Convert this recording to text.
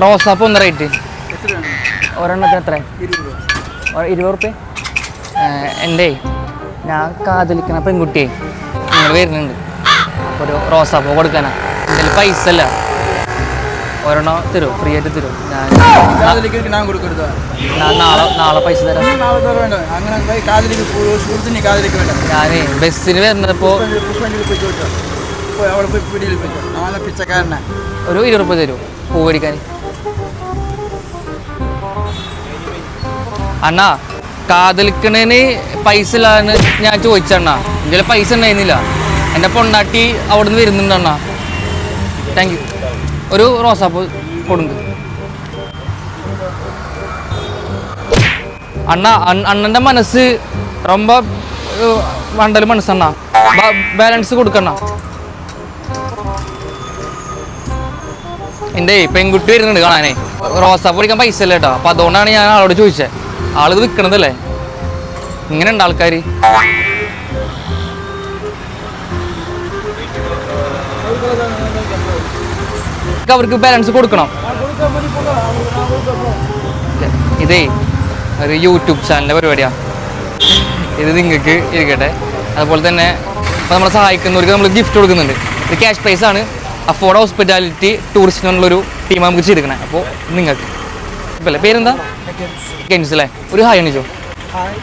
റോസാപ്പ് ഒന്ന് റേറ്റ് ഒരെണ്ണത്തിന് എത്ര? ഇരുപത് റുപ്യ എന്റെ ഞാൻ കാതലിക്കണ പെൺകുട്ടിയെ. നിങ്ങൾ വരുന്നുണ്ട്. അപ്പോൾ ഒരു റോസാപ്പ് കൊടുക്കാനാ. എന്റെ പൈസ അല്ല. ഒരെണ്ണം തരുമോ ഫ്രീ ആയിട്ട് തരുമോ ഞാൻ കൊടുക്കരുത്. നാളെ നാളെ പൈസ തരാം. ഞാനേ ബസ്സിന് വരുന്നപ്പോൾ ഒരു ഇരുപത് രൂപ തരുമോ പൂ മേടിക്കാൻ അണ്ണാ കാതലിക്കണേന് പൈസ ഇല്ലാന്ന് ഞാൻ ചോദിച്ചണ്ണ എന്റെ പൈസ ഉണ്ടായിരുന്നില്ല. എന്റെ പൊണ്ടാട്ടി അവിടുന്ന് വരുന്നുണ്ട് അണ്ണ. താങ്ക് യു ഒരു റോസാപ്പ് കൊടുങ്ക് അണ്ണ അണ്ണന്റെ മനസ്സ് റൊമ്പ വണ്ടൽ മനസ്സണ്ണ. ബാലൻസ് കൊടുക്കണ്ണ എന്റെ പെൺകുട്ടി വരുന്നുണ്ട് കാണാനേ. റോസാപ്പ് പിടിക്കാൻ പൈസ ഇല്ല കേട്ടോ. അപ്പൊ അതുകൊണ്ടാണ് ഞാൻ ആളോട് ചോദിച്ചത് ആളിത് വിൽക്കണതല്ലേ ഇങ്ങനെ ഉണ്ട് ആൾക്കാർ അവർക്ക് ബാലൻസ് കൊടുക്കണം. ഇതേ ഒരു യൂട്യൂബ് ചാനലിന്റെ പരിപാടിയാണ് ഇത് നിങ്ങൾക്ക് ഇരിക്കട്ടെ. അതുപോലെ തന്നെ നമ്മളെ സഹായിക്കുന്നവർക്ക് നമ്മൾ ഗിഫ്റ്റ് കൊടുക്കുന്നുണ്ട്. ഇത് ക്യാഷ് പ്രൈസ് ആണ്. അഫോർഡ് ഹോസ്പിറ്റാലിറ്റി ടൂറിസ്റ്റ് എന്നുള്ളൊരു ടീം നമുക്ക് ചെയ്തിരിക്കണേ അപ്പോൾ നിങ്ങൾക്ക്. ഇപ്പം പേരെന്താ? കെൻസ് അല്ലേ? ഒരു ഹായ് അണിച്ചോ? ഹായ്